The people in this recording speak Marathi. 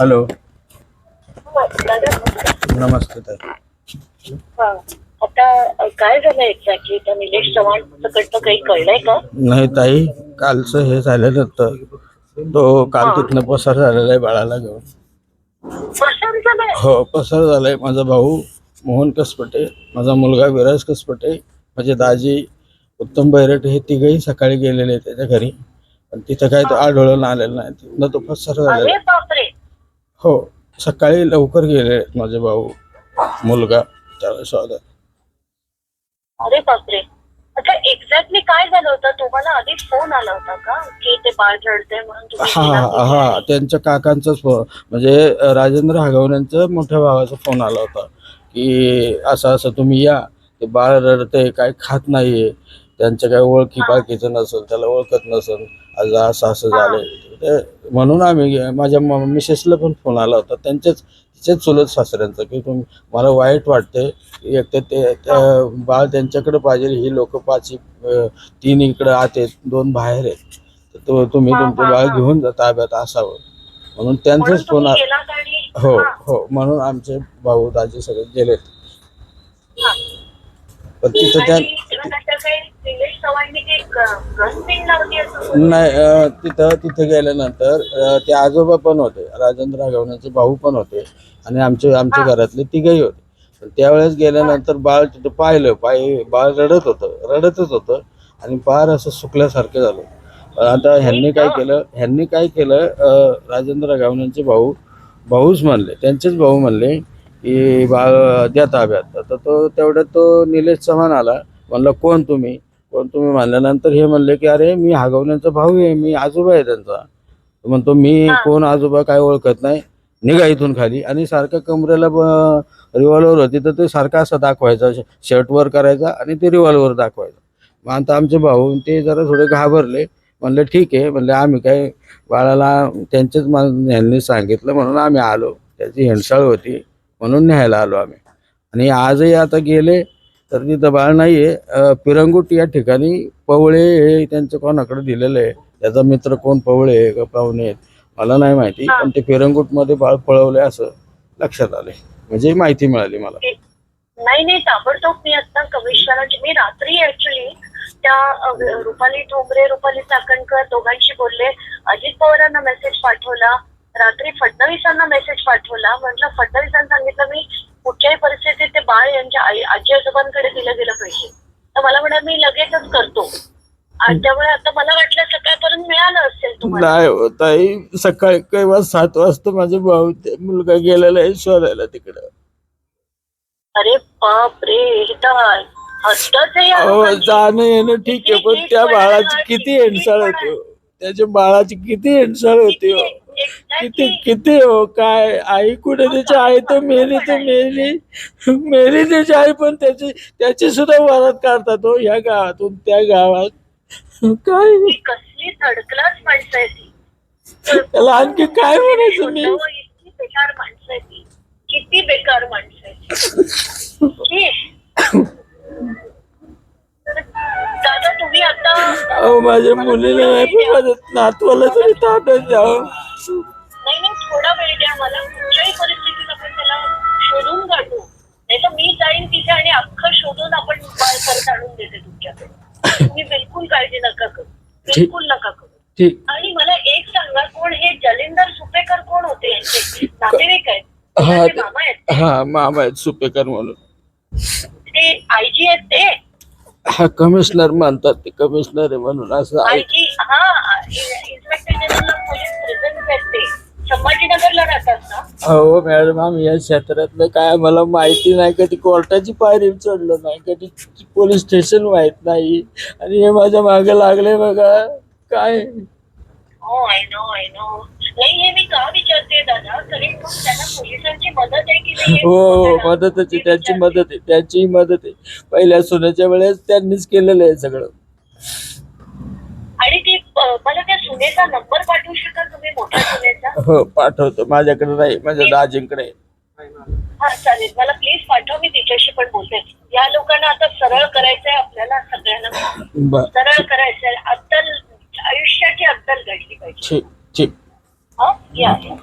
हॅलो. नमस्ते ताई. हा. आता काय झालं एक्झॅक्टली त्या निलेश चव्हाणकडनं काही कळलंय का? नाही ताई कालचं हे झाल्यानंतर तो काल. तिथनं पसार झालेला आहे बाळाला घेऊन. प्रशांत झालंय? हो पसार झालाय माझा भाऊ मोहन कसपटे माझा मुलगा विराज कसपटे माझे दाजी उत्तम बैरट हे तिघही सकाळी गेलेले त्याच्या घरी. पण तिथं काही तो आढळून आलेला नाही. तिथनं तो पसार झालेला हो सकाळी लवकर गेले माझे भाऊ मुलगा त्याला शोधा अरे बापरे. अच्छा एक्झॅक्टली काय झालं होतं? तुम्हाला आधी फोन आला होता का? की ते बाळ रडते म्हणून तुम्ही हा गेला हा हा त्यांच्या काकांचाच फोन म्हणजे राजेंद्र हागवण्यांचा मोठ्या भावाचा फोन आला होता. की असं असं तुम्ही या ते बाळ रडते काय खात नाहीये. त्यांच्या काय ओळखी पाळखीचं नसेल त्याला ओळखत नसेल आज असं असं झालंय ते- म्हणून आम्ही माझ्या मिसेसला पण फोन आला होता. त्यांच्याच तिच्याच चुलत सासऱ्यांचा की तुम्ही मला वाईट वाटते एक तर ते बाळ त्यांच्याकडे पाहिजे ही लोक पाच तीन इकडे आत आहेत दोन बाहेर आहेत. तर तो तुम्ही तुमचं बाळ. घेऊन जा ताब्यात असावं. म्हणून त्यांचाच फोन हो हा, म्हणून आमचे भाऊ दाजी सगळे गेलेत. पण तिथं त्या नाही तिथं तिथं गेल्यानंतर ते आजोबा पण होते राजेंद्र राघवण्याचे भाऊ पण होते आणि आमचे आमच्या. घरातले तिघही होते. पण त्यावेळेस गेल्यानंतर बाळ तिथं पाहिलं पाय बाळ रडत होतं रडतच होतं आणि फार असं सुकल्यासारखं झालं. आता ह्यांनी काय केलं ह्यांनी काय केलं राजेंद्र राघवण्याचे भाऊ भाऊच म्हणले त्यांचेच भाऊ म्हणले की बाळ द्या ताब्यात. तर तो तेवढ्यात तो निलेश चव्हाण आला म्हणलं कोण तुम्ही? कोण तुम्ही म्हणल्यानंतर हे म्हणले की अरे मी हागवण्याचा भाऊ आहे मी आजोबा आहे त्यांचा. म्हणतो मी. कोण आजोबा काय ओळखत नाही निघा इथून खाली. आणि सारखं कमरेला रिव्हॉल्वर होती तर ते सारखं असं दाखवायचा शर्ट वर करायचा आणि ते रिव्हॉल्वर दाखवायचं. मग आता आमचे भाऊ ते जरा थोडे घाबरले. म्हणलं ठीक आहे. म्हणले आम्ही काय बाळाला त्यांच्याच मा- ह्यांनी सांगितलं म्हणून आम्ही आलो. त्याची हेंडसाळ होती म्हणून न्यायला आलो आम्ही. आणि आजही आता गेले. तर तिथं बाळ नाही आहे पिरंगुट या ठिकाणी पवळे हे त्यांचं कोणाकडे दिलेलं आहे? त्याचा मित्र कोण पवळे आहे का पाहुणे आहेत? मला नाही माहिती. पण ते पिरंगुटमध्ये बाळ पळवले असं लक्षात आले म्हणजे माहिती मिळाली मला. नाही नाही ताबडतोब मी आता कमिशनरची मी रात्री ऍक्च्युली त्या रुपाली ठोंबरे रुपाली चाकणकर दोघांशी बोलले. अजित पवारांना मेसेज पाठवला. रात्री फडणवीसांना मेसेज पाठवला. म्हटलं फडणवीसांनी सांगितलं मी कुठच्याही परिस्थितीत ते बाळ यांच्या आई आजी आजोबांकडे दिलं गेलं पाहिजे. तर मला म्हणा मी लगेचच करतो. त्यामुळे आता मला वाटलं सकाळपर्यंत मिळालं असेल तुम्हाला. नाही हो ताई सकाळी केव्हा सात वाजता माझा भाऊ ते मुलगा गेलेला आहे शोधायला तिकडं. अरे बाप रे हे तर हद्दच आहे या अहो लोकांची. जाणं येणं ठीक आहे पण त्या बाळाची किती हेंडसाळ होती हो. त्याच्या बाळाची किती हेंडसाळ होती हो. किती किती हो काय आई कुठे त्याची आई तर मेली तर मेली. मेली त्याची आई पण त्याची त्याची सुद्धा वरात काढतात हो ह्या गावातून त्या गावात. काय? कसली थर्ड क्लास माणसं आहे ती. त्याला आणखी काय म्हणायचं मी? इतकी बेकार माणसं आहे ती. किती बेकार माणसं आहे ती. दादा तुम्ही आता अहो माझ्या मुलीला नाही पण माझ्या नातवाला तरी ताब्यात द्यावं बिलकुल नका करू. आणि मला एक सांगा कोण हे जलिंदर सुपेकर कोण होते यांचे? नातेवाईक आहेत. हा मामा आहेत? हा मामा आहेत सुपेकर म्हणून. ते आयजी आहेत ते? हा कमिशनर म्हणतात ते कमिशनर आहे म्हणून असं आयजी हा inspector general of police present आहेत ते. संभाजीनगरला हो मॅडम आम्ही या क्षेत्रातलं काय मला माहिती नाही. कधी कोर्टाची पायरी चढलो नाही. कधी पोलीस स्टेशन माहीत नाही. आणि हे माझ्या मागे लागले बघा. काय? हो आय नो आय नो नाही हे मी का विचारते दादा? कारण मग त्यांना पोलिसांची मदत आहे की नाही हे हो हो त्यांची विचारते. मदत आहे. त्यांची मदत आहे. पहिल्या सुनेच्या वेळेस त्यांनीच केलेलं आहे सगळं. आणि ती अ, मला त्या सुनेचा नंबर पाठवू शकाल तुम्ही सुनेचा हो पाठवतो. माझ्याकडे नाही माझ्या दाजींकडे. हा चालेल. मला प्लीज पाठव मी तिच्याशी पण बोलते. या लोकांना आता सरळ करायचंय आपल्याला सगळ्यांना. बर. सरळ करायचंय. अद्दल आयुष्याची अद्दल घडली पाहिजे. ठीक ठीक. हा या या.